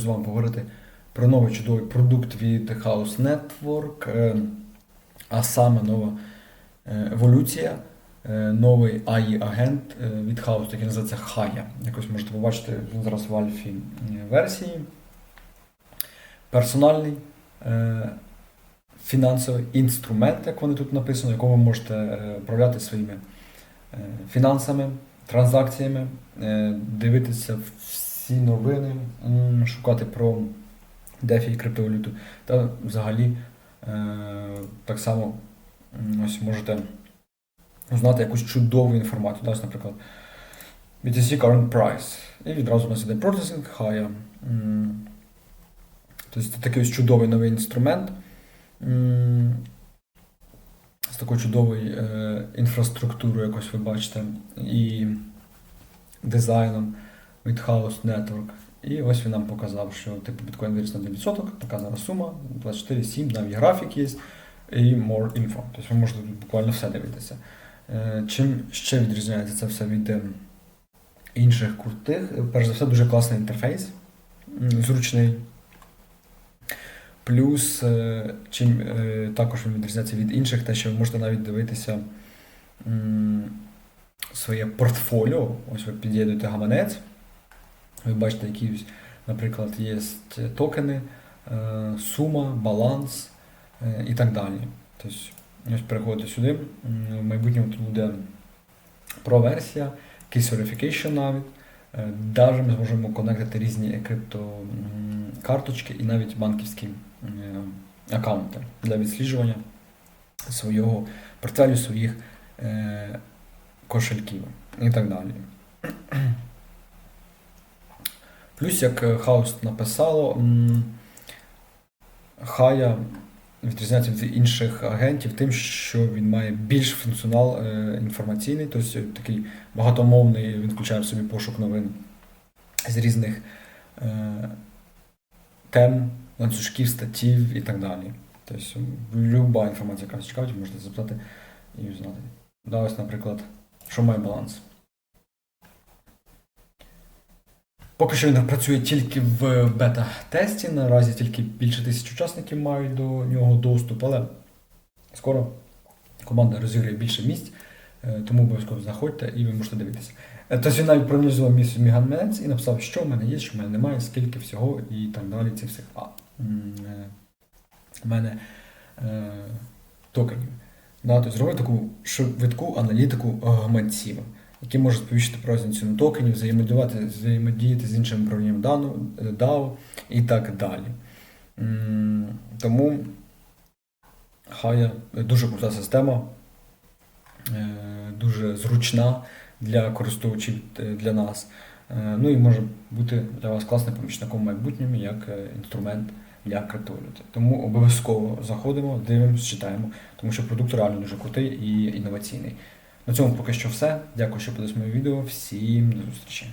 з вами поговорити про новий чудовий продукт від House Network, е, а саме нова е, еволюція, е, новий AI-агент від House, який називається Haya. Якось можете побачити він зараз в альфі версії. Персональний фінансовий інструмент, як вони тут написано, якого ви можете управляти своїми фінансами, транзакціями, дивитися всі новини, шукати про DeFi і криптовалюту. Та взагалі е, так само ось можете узнати якусь чудову інформацію. Ось, наприклад, BTC Current Price. І відразу у нас іде High. М, Тобто це такий ось чудовий новий інструмент. З такою чудовою е, інфраструктурою, якось ви бачите, і дизайном від House Network. І ось він нам показав, що типу біткоін виріс на 1%, така зараз сума, 24,7, навіть графік є, і more info. Тобто ви можете тут буквально все дивитися. Е, Чим ще відрізняється це все від е, інших крутих? Перш за все, дуже класний інтерфейс, зручний. Плюс, е, чим також він відрізняється від інших, те, що ви можете навіть дивитися своє портфоліо. Ось ви під'єднуєте гаманець, ви бачите, які, наприклад, є токени, е, сума, баланс е, і так далі. Тобто, ось переходите сюди. В майбутньому тут буде про-версія, якийсь verification навіть. Е, Даже ми зможемо конектити різні криптокарточки і навіть банківські е, аккаунти для відсліджування свого портфелю, своїх е, кошельків і так далі. Плюс, як е, Хаус написало, Хая відрізняється від інших агентів тим, що він має більш функціонал е, інформаційний, тобто такий багатомовний, він включає в собі пошук новин з різних е, тем, ланцюжків, статтів і так далі. Тобто люба інформація, яка вас цікавить, ви можете запитати і узнати. Да, ось, наприклад, що має баланс. Поки що він працює тільки в бета-тесті. Наразі тільки більше тисяч учасників мають до нього доступ, але скоро команда розіграє більше місць, е, тому обов'язково заходьте і ви можете дивитися. Тобто він навіть проаналізував мій мій гаманець і написав, що в мене є, що в мене немає, скільки всього і так далі. Цих всіх а, е, в мене е, токенів. Да, тобто зробив таку швидку аналітику гаманців, які можуть сповіщити про на токенів, взаємодіяти, взаємодіяти з іншим управлінням е, DAO і так далі. Тому Хая дуже крута система, е, дуже зручна для користувачів е, для нас. Ну і може бути для вас класним помічником в майбутньому як інструмент для криптовалюти. Тому обов'язково заходимо, дивимося, читаємо, тому що продукт реально дуже крутий і інноваційний. На цьому поки що все. Дякую, що подивились моє відео. Всім до зустрічі!